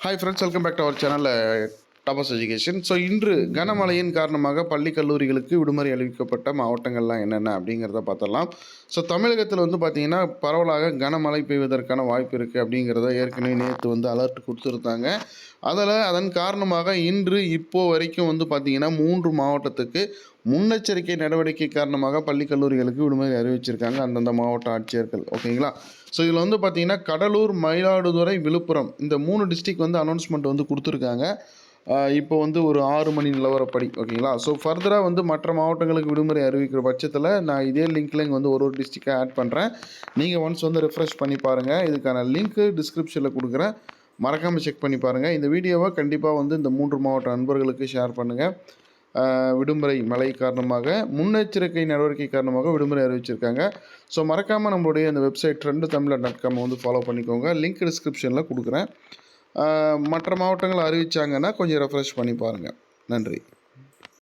Hi friends welcome back to our சேனலில் டாபஸ் education so இன்று கனமழையின் காரணமாக பள்ளி கல்லூரிகளுக்கு விடுமுறை அறிவிக்கப்பட்ட மாவட்டங்கள்லாம் என்னென்ன அப்படிங்கிறத பார்த்தலாம் ஸோ தமிழகத்தில் வந்து பார்த்திங்கன்னா பரவலாக கனமழை பெய்வதற்கான வாய்ப்பு இருக்குது அப்படிங்கிறத ஏற்கனவே நேற்று வந்து அலர்ட் கொடுத்துருந்தாங்க. அதில் அதன் காரணமாக இன்று இப்போ வரைக்கும் வந்து பார்த்திங்கன்னா மூன்று மாவட்டத்துக்கு முன்னெச்சரிக்கை நடவடிக்கை காரணமாக பள்ளி கல்லூரிகளுக்கு விடுமுறை அறிவிச்சிருக்காங்க அந்தந்த மாவட்ட ஆட்சியர்கள். ஓகேங்களா? ஸோ இதில் வந்து பார்த்திங்கன்னா கடலூர் மயிலாடுதுறை விழுப்புரம் இந்த மூணு டிஸ்ட்ரிக் வந்து அனௌன்ஸ்மெண்ட் வந்து கொடுத்துருக்காங்க. இப்போ வந்து ஒரு ஆறு மணி நிலவரப்படி ஓகேங்களா? ஸோ ஃபர்தராக வந்து மற்ற மாவட்டங்களுக்கு விடுமுறை அறிவிக்கிற பட்சத்தில் நான் இதே லிங்க்கில் இங்கே வந்து ஒரு ஒரு டிஸ்ட்ரிக்டாக ஆட் பண்ணுறேன் நீங்கள் ஒன்ஸ் வந்து ரெஃப்ரெஷ் பண்ணி பாருங்கள் இதுக்கான லிங்க்கு டிஸ்கிரிப்ஷனில் கொடுக்குறேன். மறக்காமல் செக் பண்ணி பாருங்கள் இந்த வீடியோவை கண்டிப்பாக வந்து இந்த மூன்று மாவட்ட நண்பர்களுக்கு ஷேர் பண்ணுங்கள் விடுமுறை மழை காரணமாக முன்னெச்சரிக்கை நடவடிக்கை காரணமாக விடுமுறை அறிவிச்சிருக்காங்க. ஸோ மறக்காமல் நம்மளுடைய அந்த website trend Tamizhar dot com வந்து ஃபாலோ பண்ணிக்கோங்க. லிங்க் டிஸ்கிரிப்ஷனில் கொடுக்குறேன். மற்ற மாவட்டங்கள் அறிவிச்சாங்கன்னா கொஞ்சம் ரெஃப்ரெஷ் பண்ணி பாருங்கள் நன்றி.